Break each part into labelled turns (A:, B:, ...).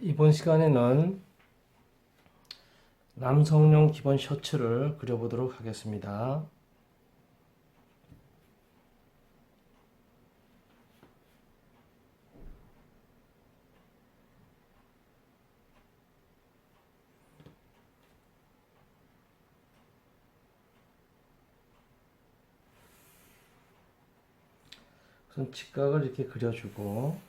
A: 이번 시간에는 남성용 기본 셔츠를 그려보도록 하겠습니다. 우선 직각을 이렇게 그려주고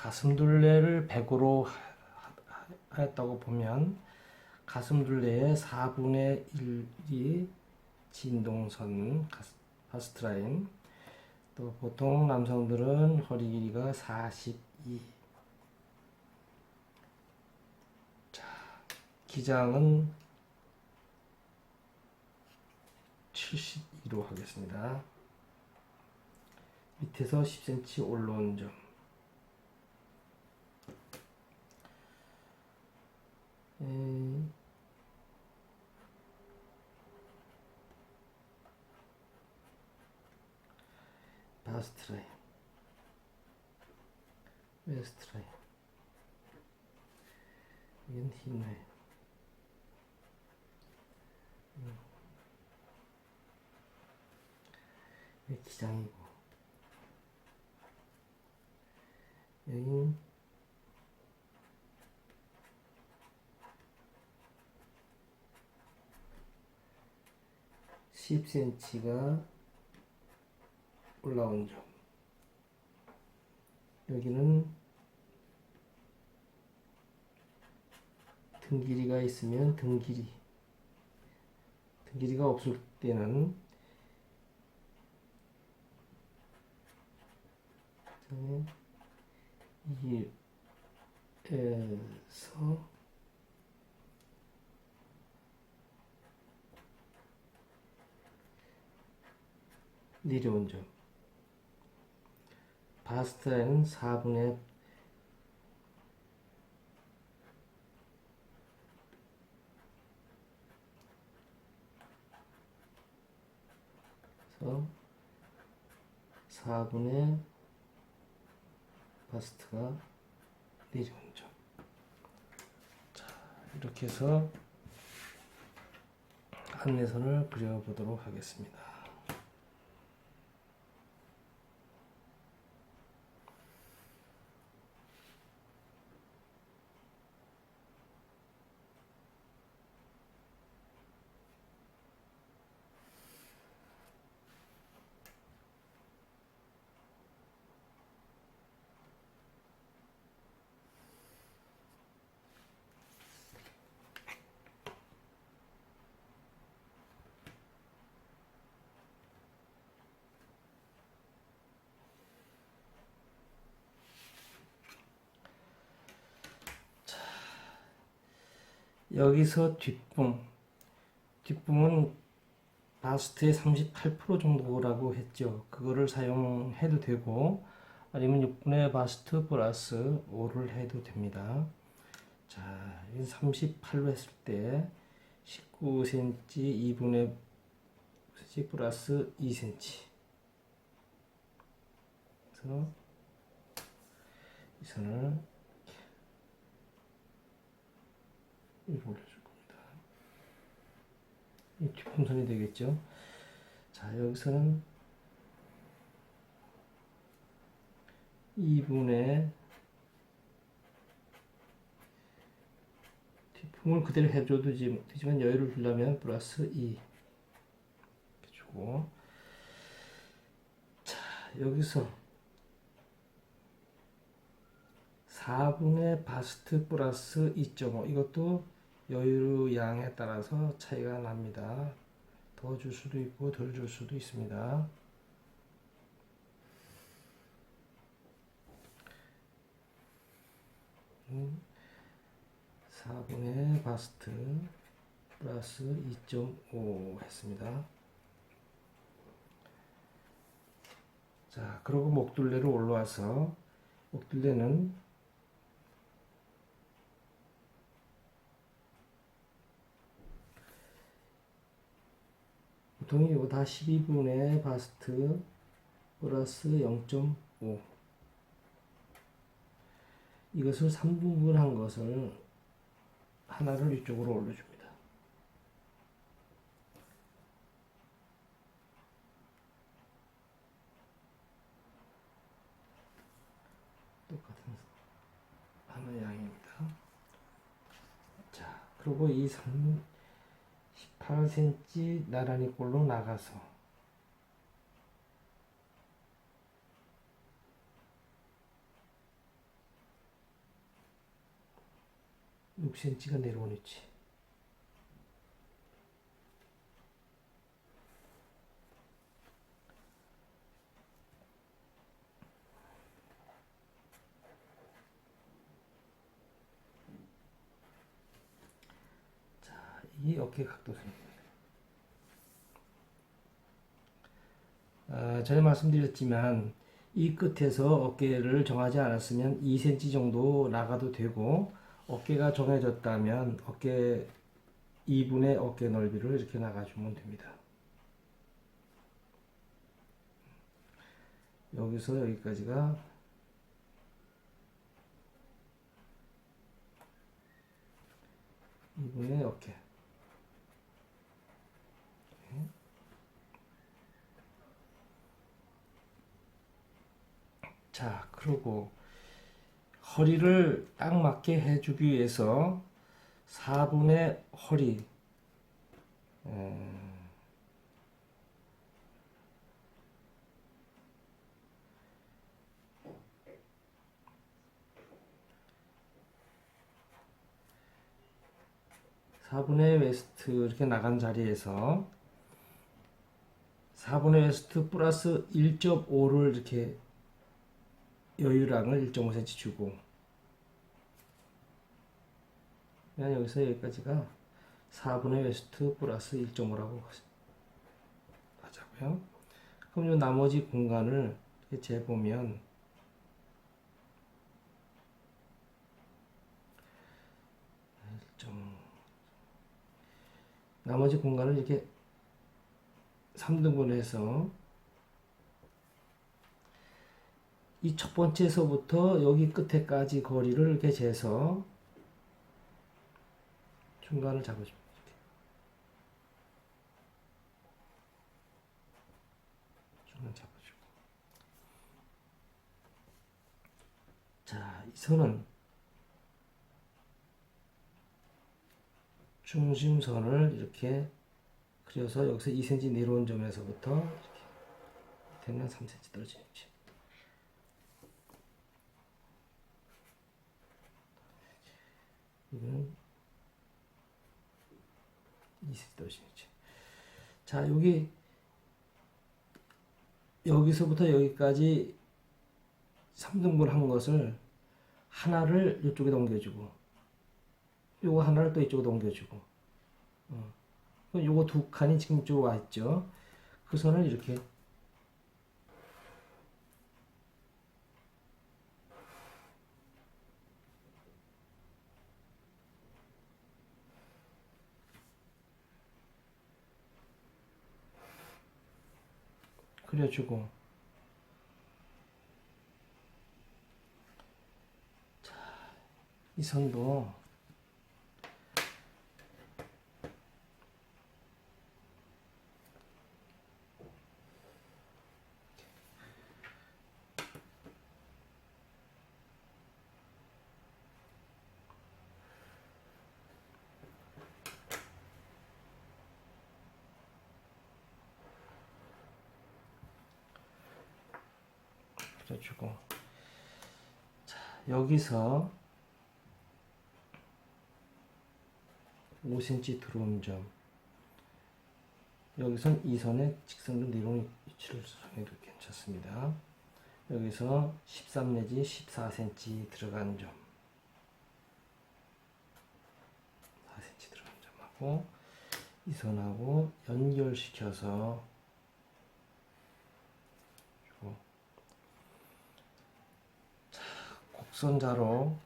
A: 가슴둘레를 100으로 하였다고 보면 가슴둘레의 4분의 1이 진동선 바스트 라인 또 보통 남성들은 허리 길이가 42 자, 기장은 72로 하겠습니다. 밑에서 10cm 올라온 점 음, 바스트 라인. 웨스트 라인. 이건 힙 라인 음. 기장이고. 여기 10cm가 올라온 점. 여기는 등 길이가 있으면 등 길이. 등 길이가 없을 때는 이에서 내려온 점. 바스트라인은 4분의 그래서 4분의 바스트가 내려온 점. 자, 이렇게 해서 안내선을 그려보도록 하겠습니다. 여기서 뒷붐 뒷붐은 바스트의 38% 정도라고 했죠. 그거를 사용해도 되고 아니면 6분의 바스트 플러스 5를 해도 됩니다. 자, 38로 했을 때 19cm 2분의 플러스 2cm 그래서 이 선을 이렇게 올려줄 겁니다. 이 뒷품선이 되겠죠. 자, 여기서는 2분의 뒷품을 그대로 해줘도 되지만 여유를 두려면 플러스 2 이렇게 주고 자, 여기서 4분의 바스트 플러스 2.5 이것도 여유 양에 따라서 차이가 납니다. 더 줄 수도 있고 덜 줄 수도 있습니다. 음, 4분의 바스트 플러스 2.5 했습니다. 자, 그리고 목둘레로 올라와서 목둘레는 보통 이거 다 12분의 바스트 플러스 0.5 이것을 3등분 한 것을 하나를 이쪽으로 올려줍니다. 똑같은 하나 양입니다. 자, 그리고 이 3, 18cm 나란히 꼴로 나가서 6cm가 내려온 위치. 자, 이 어깨 각도입니다. 아, 전에 말씀드렸지만 이 끝에서 어깨를 정하지 않았으면 2cm 정도 나가도 되고 어깨가 정해졌다면 어깨 2분의 어깨 넓이를 이렇게 나가주면 됩니다. 여기서 여기까지가 이분의 어깨. 자, 그리고 허리를 딱 맞게 해주기 위해서 4분의 허리. 음, 사분의 웨스트 이렇게 나간 자리에서 4분의 웨스트 플러스 1.5를 이렇게 여유량을 1.5cm 주고 그냥 여기서 여기까지가 4분의 웨스트 플러스 1.5라고 하자고요. 그럼 이 나머지 공간을 재보면 좀 나머지 공간을 이렇게 3등분 해서 이 첫 번째서부터 여기 끝에까지 거리를 이렇게 재서 중간을 잡아줍니다. 중간 잡아주고. 자, 이 선은 중심선을 이렇게 그려서 여기서 2cm 내려온 점에서부터 이렇게 되면 3cm 떨어지는 위치. 이거는 2cm 떨어지는 위치. 자, 여기 여기서부터 여기까지 3등분 한 것을 하나를 이쪽에 넘겨주고 요거 하나를 또 이쪽으로 옮겨주고 어. 요거 두 칸이 지금 이쪽으로 와 있죠 그 선을 이렇게 그려주고. 자, 이 선도 그려주고. 자 여기서 5cm 들어온 점. 여기선 이 선의 직선으로 내려오는 위치를 정해도 괜찮습니다. 여기서 13 내지 14cm 들어간 점. 4cm 들어간 점하고 이 선하고 연결시켜서 곡선자로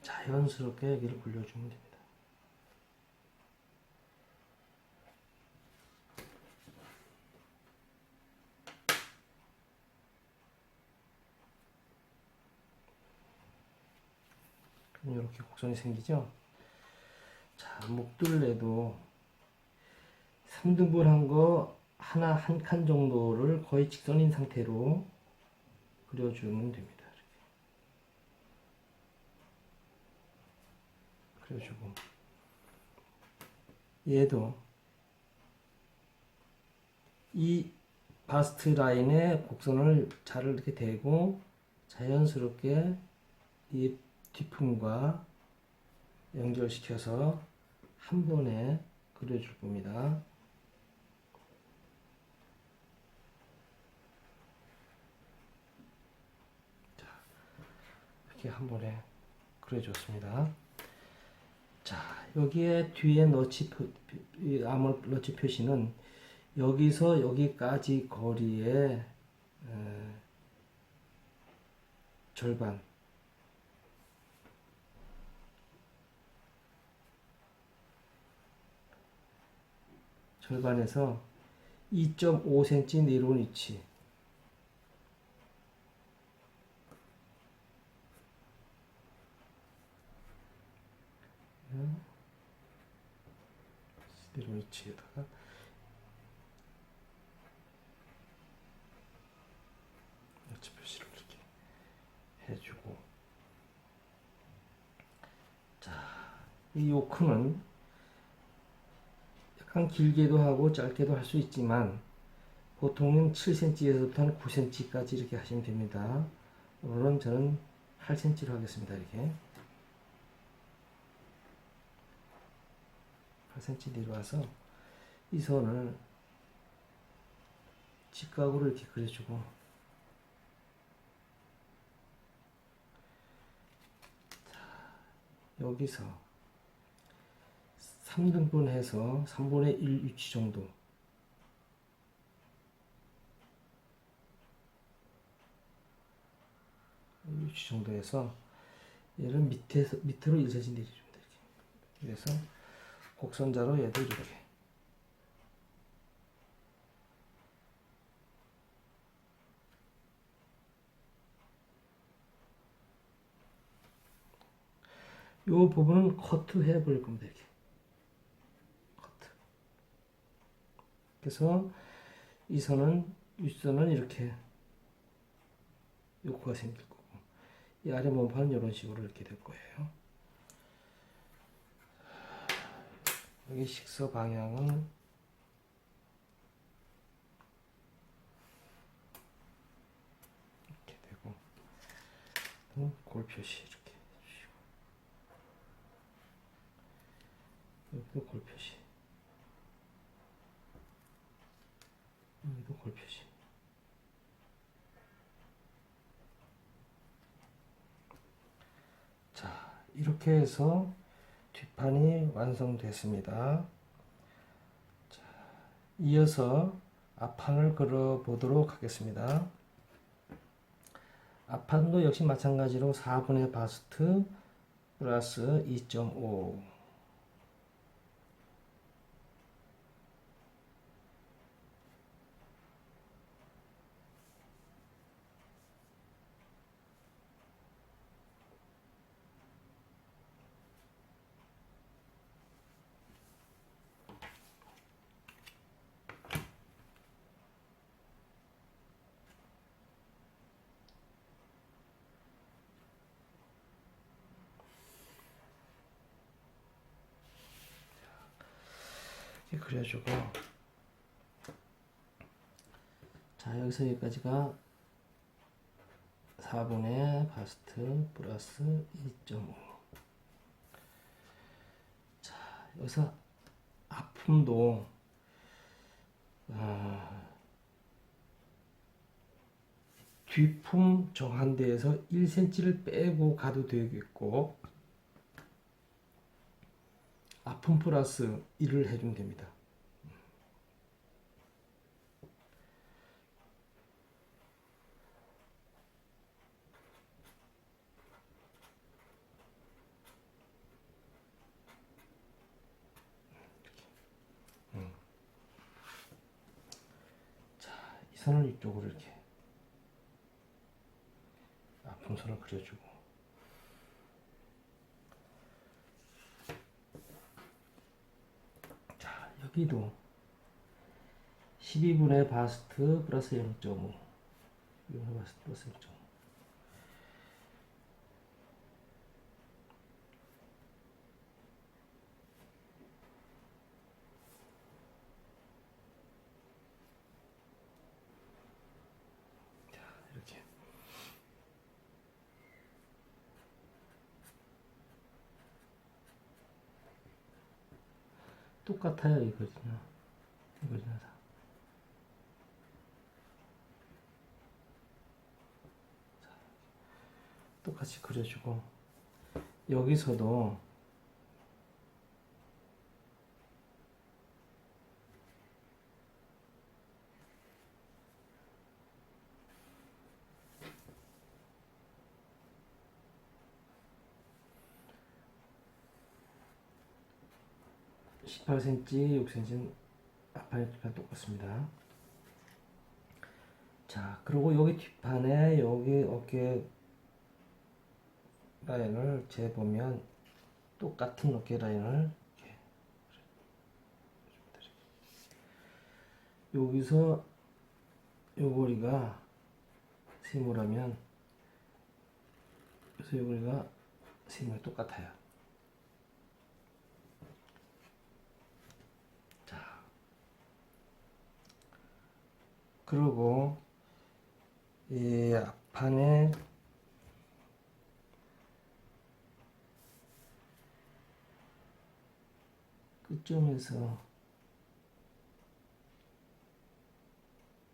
A: 자연스럽게 여기를 굴려주면 됩니다. 그럼 이렇게 곡선이 생기죠? 자, 목둘레도 3등분한 거 하나 한 칸 정도를 거의 직선인 상태로 그려주면 됩니다. 그려주고 얘도 이 바스트 라인에 곡선을 잘 이렇게 대고 자연스럽게 이 뒷품과 연결시켜서 한 번에 그려줄 겁니다. 자, 이렇게 한 번에 그려줬습니다. 자, 여기에 뒤에 너치 암호 너치 표시는 여기서 여기까지 거리의 에, 절반. 절반에서 2.5cm 내려온 위치 내려온 위치에다가 여치 표시를 이렇게 해주고 자이 요크는 약간 길게도 하고 짧게도 할 수 있지만 보통은 7cm에서부터 한 9cm까지 이렇게 하시면 됩니다. 오늘은 저는 8cm로 하겠습니다. 이렇게 8cm 내려와서 이 선을 직각으로 이렇게 그려주고 자, 여기서 3등분 해서 3분의 1 위치 정도 위치 정도 해서 얘를 밑에서 밑으로 1cm 내려줍니다. 이렇게. 그래서 곡선자로 얘도 이렇게 요 부분은 커트 해 버릴 겁니다. 이렇게. 커트. 그래서 이 선은 윗선은 이렇게 요코가 생길 거고 이 아래 몸판은 이런 식으로 이렇게 될 거예요. 여기 식서 방향은 이렇게 되고 또골 표시 이렇게 여기도 골 표시. 여기도 골 표시. 자 이렇게 해서 뒷판이 완성됐습니다. 자, 이어서 앞판을 걸어 보도록 하겠습니다. 앞판도 역시 마찬가지로 4분의 바스트 플러스 2.5 그려주고 자 여기서 여기까지가 4분의 바스트 플러스 2.5 자, 여기서 아픔도 아, 뒷품 정한대에서 1cm를 빼고 가도 되겠고 아픔 플러스 1을 해주면 됩니다. 선을 이쪽으로 이렇게 아픈 선을 그려주고. 자 여기도 12분의 바스트 플러스 0.5 이분의 바스트 플러스 0.5 똑같아요 다. 자, 똑같이 그려주고 여기서도 십팔 cm, 6 cm 앞판이랑 똑같습니다. 자, 그리고 여기 뒷판에 여기 어깨 라인을 재보면 똑같은 어깨 라인을 여기서 요 거리가 세모라면 그래서 요 거리가 세모이 똑같아요. 그리고 이 앞판에 끝점에서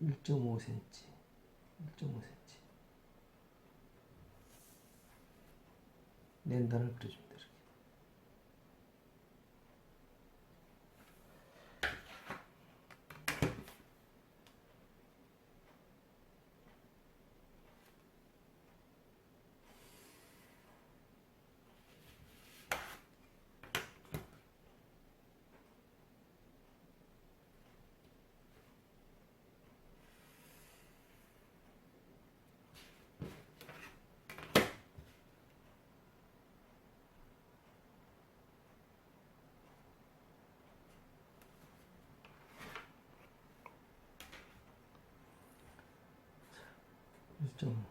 A: 1.5cm, 1.5cm 랜단을 그려줍니다. 이렇게. 일점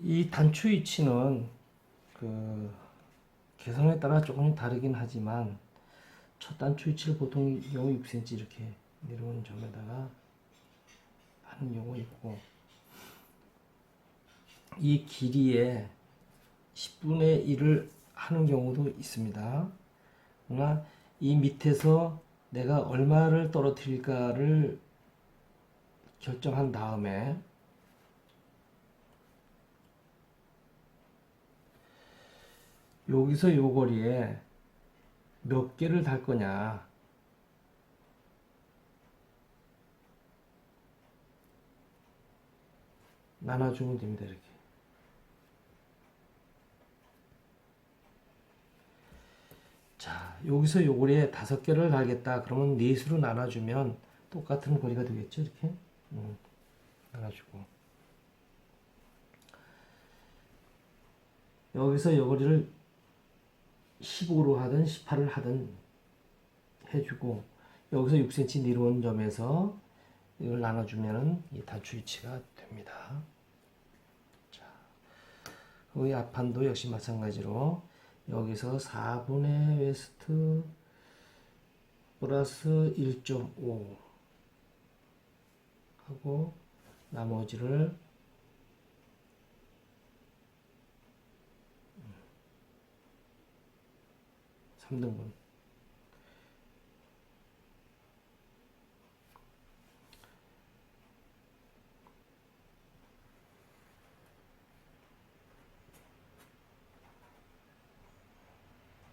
A: 이 단추 위치는 그 개성에 따라 조금 다르긴 하지만 첫 단추 위치를 보통 경우 6cm 이렇게 내려오는 점에다가 하는 경우 있고 이 길이에 10분의 1을 하는 경우도 있습니다. 그러나 이 밑에서 내가 얼마를 떨어뜨릴까를 결정한 다음에 여기서 요 거리에 몇 개를 달 거냐 나눠주면 됩니다 이렇게 자, 여기서 요거리에 다섯 개를 달겠다. 그러면 넷으로 나눠주면 똑같은 거리가 되겠죠, 이렇게. 음, 나눠주고. 여기서 요거리를 15로 하든 18을 하든 해주고, 여기서 6cm 내려온 점에서 이걸 나눠주면은 이 단추 위치가 됩니다. 자, 그 앞판도 역시 마찬가지로 여기서 4분의 웨스트 플러스 1.5 하고 나머지를 삼등분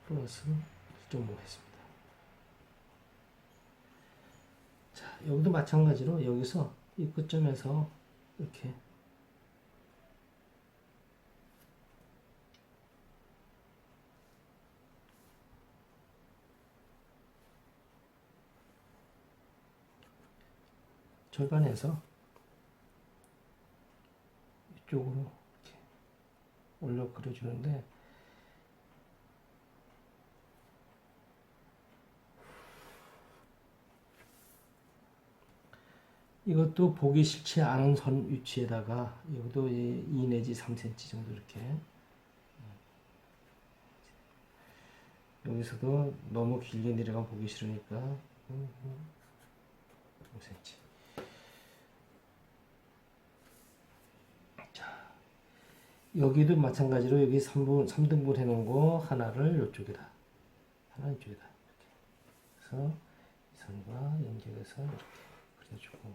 A: 플러스 1.5 했습니다. 자, 여기도 마찬가지로 여기서 이 끝점에서 이렇게 절반에서 뒤쪽으로 이렇게 올려 그려주는데 이것도 보기 싫지 않은 선 위치에다가 이것도 2 내지 3cm 정도 이렇게. 여기서도 너무 길게 내려가면 보기 싫으니까. 5cm 자 여기도 마찬가지로 여기 3분, 3등분 해놓은 거 하나를 이쪽에다. 하나 이쪽에다. 이렇게. 그래서 이 선과 연결해서 이렇게 그려주고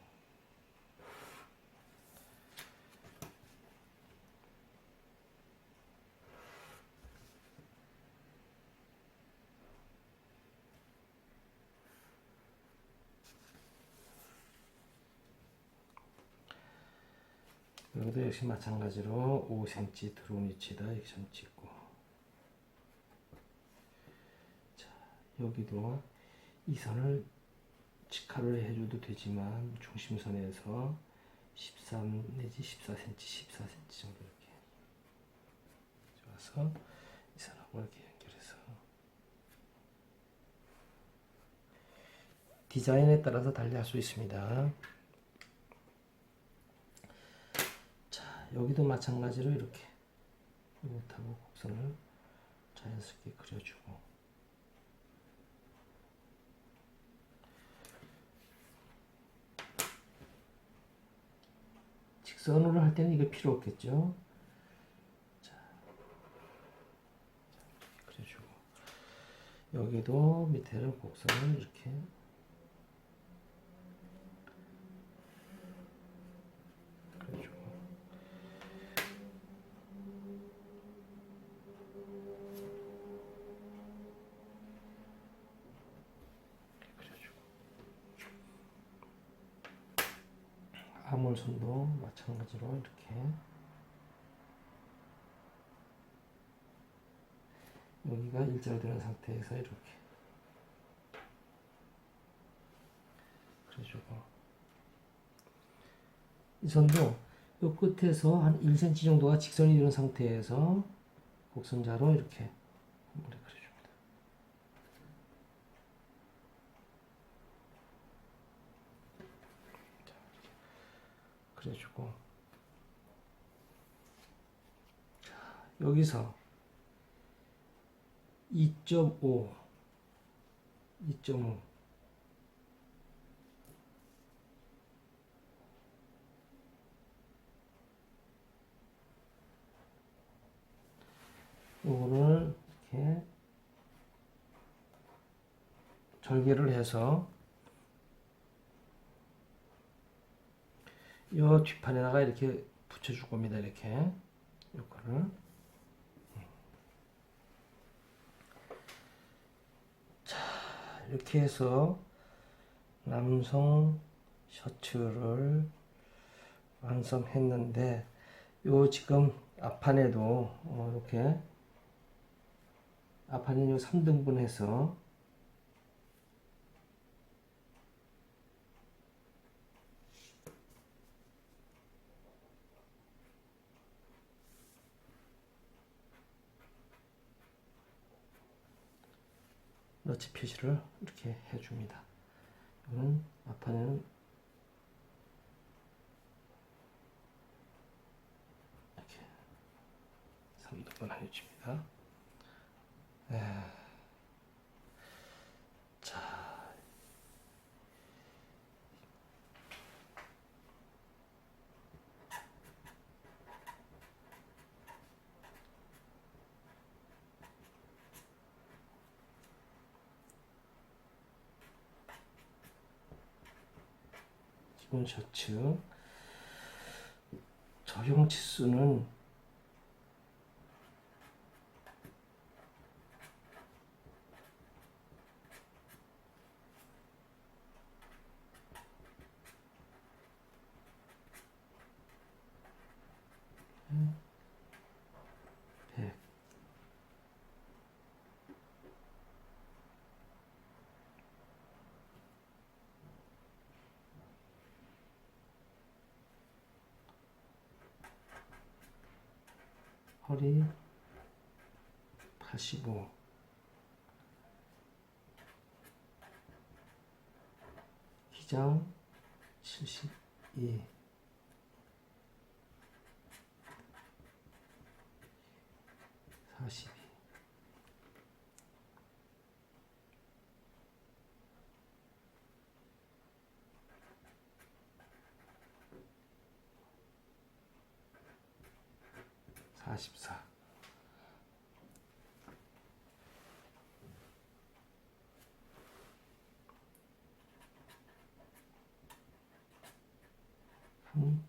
A: 역시 마찬가지로 5cm 들어온 위치에다. 이렇게 점 찍고. 자 여기도 이 선을 직화를 해줘도 되지만 중심선에서 13 내지 14cm 14cm 정도 이렇게 좋아서 이 선하고 이렇게 연결해서. 디자인에 따라서 달리 할 수 있습니다. 여기도 마찬가지로 이렇게 이것하고 곡선을 자연스럽게 그려주고. 직선으로 할 때는 이게 필요 없겠죠? 자, 이렇게 그려주고. 여기도 밑에는 곡선을 이렇게 그려주고 그려주고 아몰선도 마찬가지로 이렇게. 여기가 일자로 되는 상태에서 이렇게. 그려주고 이 선도 이 끝에서 한 1cm 정도가 직선이 되는 상태에서 곡선자로 이렇게 그려줍 자, 여기서 2.5 2.5 요거를 이렇게 절개를 해서 요 뒷판에다가 이렇게 붙여줄 겁니다. 이렇게 요거를 자 이렇게 해서 남성 셔츠를 완성했는데 요 지금 앞판에도 어, 이렇게 앞판에 요 3등분 해서 너치 표시를 이렇게 해줍니다. 이거는 앞판에는 이렇게 3등분 해줍니다. 셔츠. 적용 치수는 허리 85 기장 72 42 44 음.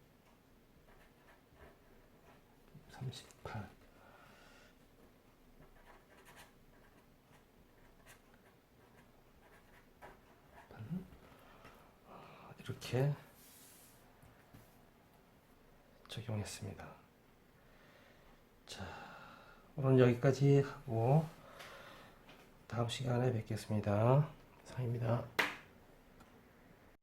A: 38 이렇게 적용했습니다. 자, 오늘 여기까지 하고 다음 시간에 뵙겠습니다. 상입니다.